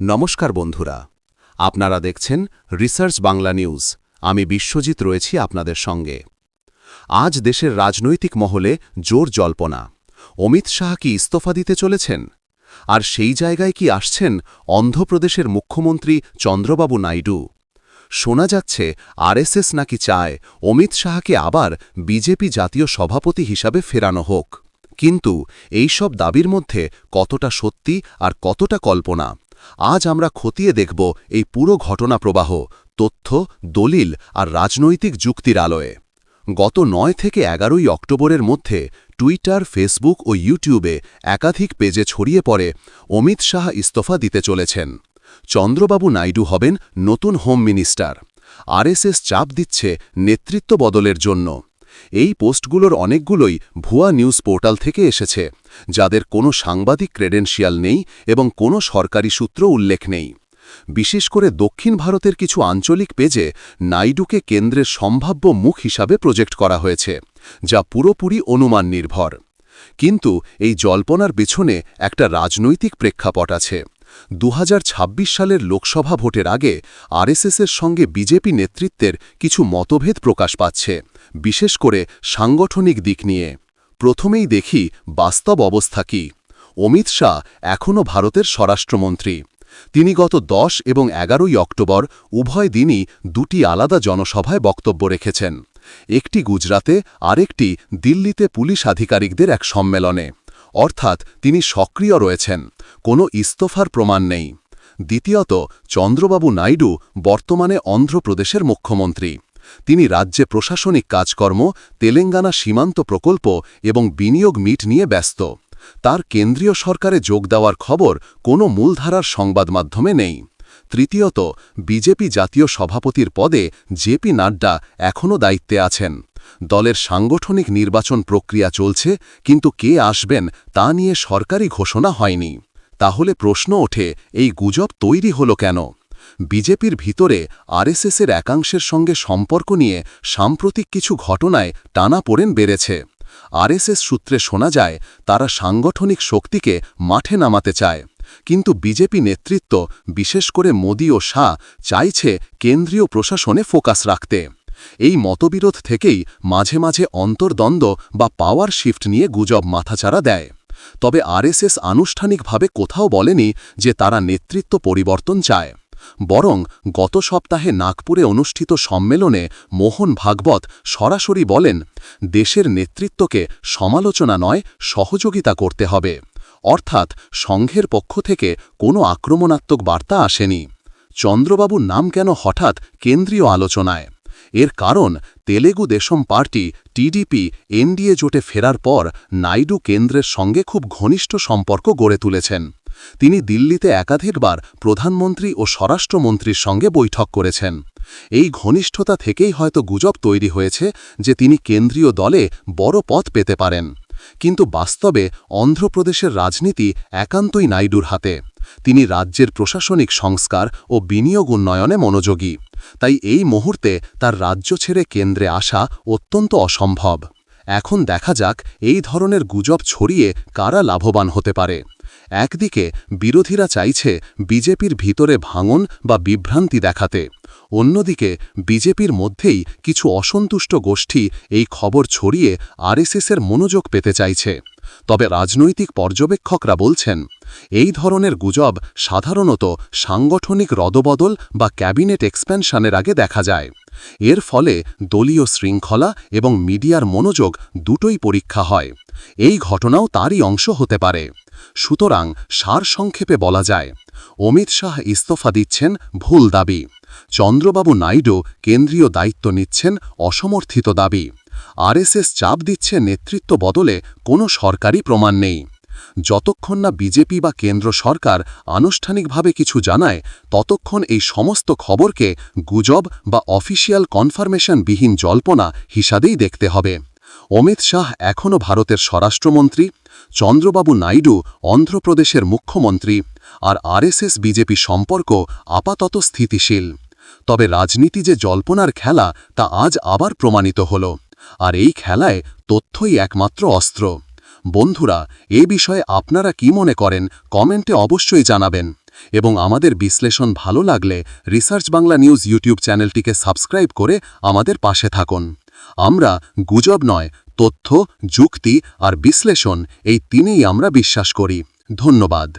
নমস্কার বন্ধুরা। আপনারা দেখছেন রিসার্চ বাংলা নিউজ আমি বিশ্বজিৎ রয়েছি আপনাদের সঙ্গে। আজ দেশের রাজনৈতিক মহলে জোর জল্পনা। অমিত শাহ কি ইস্তফা দিতে চলেছেন? আর সেই জায়গায় কি আসছেন অন্ধ্রপ্রদেশের মুখ্যমন্ত্রী চন্দ্রবাবু নাইডু? শোনা যাচ্ছে আরএসএস নাকি চায় অমিত শাহকে আবার বিজেপি জাতীয় সভাপতি হিসাবে ফেরানো হোক। কিন্তু এই সব দাবির মধ্যে কতটা সত্যি আর কতটা কল্পনা আজ আমরা খতিয়ে দেখব এই পুরো ঘটনা প্রবাহ তথ্য, দলিল আর রাজনৈতিক যুক্তির আলোয়ে। গত নয় থেকে এগারোই অক্টোবরের মধ্যে টুইটার, ফেসবুক ও ইউটিউবে একাধিক পেজে ছড়িয়ে পড়ে অমিত শাহ ইস্তফা দিতে চলেছেন। চন্দ্রবাবু নাইডু হবেন নতুন হোম মিনিস্টার। আরএসএস চাপ দিচ্ছে নেতৃত্ব বদলের জন্য। এই পোস্টগুলোর অনেকগুলোই ভুয়া নিউজ পোর্টাল থেকে এসেছে, যাদের কোনো সাংবাদিক ক্রেডেন্সিয়াল নেই এবং কোনো সরকারি সূত্র উল্লেখ নেই। বিশেষ করে দক্ষিণ ভারতের কিছু আঞ্চলিক পেজে নাইডুকে কেন্দ্রের সম্ভাব্য মুখ হিসাবে প্রজেক্ট করা হয়েছে, যা পুরোপুরি অনুমান নির্ভর। কিন্তু এই জল্পনার পেছনে একটা রাজনৈতিক প্রেক্ষাপট আছে। দু হাজার ছাব্বিশ সালের লোকসভা ভোটের আগে আরএসএসের সঙ্গে বিজেপি নেতৃত্বের কিছু মতভেদ প্রকাশ পাচ্ছে, বিশেষ করে সাংগঠনিক দিক নিয়ে। প্রথমেই দেখি বাস্তব অবস্থা কি। অমিত শাহ এখনও ভারতের স্বরাষ্ট্রমন্ত্রী। তিনি গত দশ এবং এগারোই অক্টোবর উভয় দিনই দুটি আলাদা জনসভায় বক্তব্য রেখেছেন। একটি গুজরাতে, আরেকটি দিল্লিতে পুলিশ আধিকারিকদের এক সম্মেলনে। অর্থাৎ তিনি সক্রিয় রয়েছেন। কোনো ইস্তফার প্রমাণ নেই। দ্বিতীয়ত, চন্দ্রবাবু নাইডু বর্তমানে অন্ধ্রপ্রদেশের মুখ্যমন্ত্রী। তিনি রাজ্যে প্রশাসনিক কাজকর্ম, তেলেঙ্গানা সীমান্ত প্রকল্প এবং বিনিয়োগ মিট নিয়ে ব্যস্ত। তার কেন্দ্রীয় সরকারে যোগ দেওয়ার খবর কোনো মূলধারার সংবাদ মাধ্যমে নেই। তৃতীয়ত, বিজেপি জাতীয় সভাপতির পদে জেপি নাড্ডা এখনও দায়িত্বে আছেন। দলের সাংগঠনিক নির্বাচন প্রক্রিয়া চলছে, কিন্তু কে আসবেন তা নিয়ে সরকারি ঘোষণা হয়নি। তাহলে প্রশ্ন ওঠে, এই গুজব তৈরি হল কেন? বিজেপির ভিতরে আরএসএসের একাংশের সঙ্গে সম্পর্ক নিয়ে সাম্প্রতিক কিছু ঘটনায় টানা পড়েন বেড়েছে। আরএসএস সূত্রে শোনা যায়, তারা সাংগঠনিক শক্তিকে মাঠে নামাতে চায়। কিন্তু বিজেপি নেতৃত্ব, বিশেষ করে মোদী ও শাহ, চাইছে কেন্দ্রীয় প্রশাসনে ফোকাস রাখতে। এই মতবিরোধ থেকেই মাঝে মাঝে অন্তর্দ্বন্দ্ব বা পাওয়ার শিফট নিয়ে গুজব মাথাচাড়া দেয়। তবে আরএসএস আনুষ্ঠানিকভাবে কোথাও বলেনি যে তারা নেতৃত্ব পরিবর্তন চায়। বরং গত সপ্তাহে নাগপুরে অনুষ্ঠিত সম্মেলনে মোহন ভাগবত সরাসরি বলেন, দেশের নেতৃত্বকে সমালোচনা নয়, সহযোগিতা করতে হবে। অর্থাৎ সংঘের পক্ষ থেকে কোনো আক্রমণাত্মক বার্তা আসেনি। চন্দ্রবাবুর নাম কেন হঠাৎ কেন্দ্রীয় আলোচনায়? এর কারণ, Telugu Desam party TDP NDA জোটে ফেরার পর নাইডু কেন্দ্রের সঙ্গে খুব ঘনিষ্ঠ সম্পর্ক গড়ে তুলেছেন। তিনি দিল্লিতে একাধিকবার প্রধানমন্ত্রী ও স্বরাষ্ট্রমন্ত্রীর সঙ্গে বৈঠক করেছেন। এই ঘনিষ্ঠতা থেকেই হয়তো গুজব তৈরি হয়েছে যে তিনি কেন্দ্রীয় দলে বড় পথ পেতে পারেন। কিন্তু বাস্তবে অন্ধ্রপ্রদেশের রাজনীতি একান্তই নাইডুর হাতে। তিনি রাজ্যের প্রশাসনিক সংস্কার ও বিনিয়োগ উন্নয়নে মনোযোগী। তাই এই মুহূর্তে তার রাজ্য ছেড়ে কেন্দ্রে আসা অত্যন্ত অসম্ভব। এখন দেখা যাক এই ধরনের গুজব ছড়িয়ে কারা লাভবান হতে পারে। একদিকে বিরোধীরা চাইছে বিজেপির ভিতরে ভাঙন বা বিভ্রান্তি দেখাতে, অন্যদিকে বিজেপির মধ্যেই কিছু অসন্তুষ্ট গোষ্ঠী এই খবর ছড়িয়ে আরএসএসের মনোযোগ পেতে চাইছে। তবে রাজনৈতিক পর্যবেক্ষকরা বলছেন, এই ধরনের গুজব সাধারণত সাংগঠনিক রদবদল বা ক্যাবিনেট এক্সপ্যানশনের আগে দেখা যায়। এর ফলে দলীয় শৃঙ্খলা এবং মিডিয়ার মনোযোগ দুটোই পরীক্ষা হয়। এই ঘটনাও তারই অংশ হতে পারে। সুতরাং সারসংক্ষেপে বলা যায়, অমিত শাহ ইস্তফা দিচ্ছেন ভুল দাবি। চন্দ্রবাবু নাইডু কেন্দ্রীয় দায়িত্ব নিচ্ছেন অসমর্থিত দাবি। আরএসএস চাপ দিচ্ছে নেতৃত্ব বদলে কোনো সরকারি প্রমাণ নেই। যতক্ষণ না বিজেপি বা কেন্দ্র সরকার আনুষ্ঠানিকভাবে কিছু জানায়, ততক্ষণ এই সমস্ত খবরকে গুজব বা অফিসিয়াল কনফার্মেশনবিহীন জল্পনা হিসাবেই দেখতে হবে। অমিত শাহ এখনও ভারতের স্বরাষ্ট্রমন্ত্রী, চন্দ্রবাবু নাইডু অন্ধ্রপ্রদেশের মুখ্যমন্ত্রী আর আরএসএস বিজেপি সম্পর্ক আপাতত স্থিতিশীল। তবে রাজনীতি যে জল্পনার খেলা তা আজ আবার প্রমাণিত হল। আর এই খেলায় তথ্যই একমাত্র অস্ত্র। বন্ধুরা, এ বিষয়ে আপনারা কি মনে করেন কমেন্টে অবশ্যই জানাবেন। এবং আমাদের বিশ্লেষণ ভালো লাগলে রিসার্চ বাংলা নিউজ ইউটিউব চ্যানেলটিকে সাবস্ক্রাইব করে আমাদের পাশে থাকুন। আমরা গুজব নয় তথ্য যুক্তি আর বিশ্লেষণ এই তিনেই আমরা বিশ্বাস করি। ধন্যবাদ।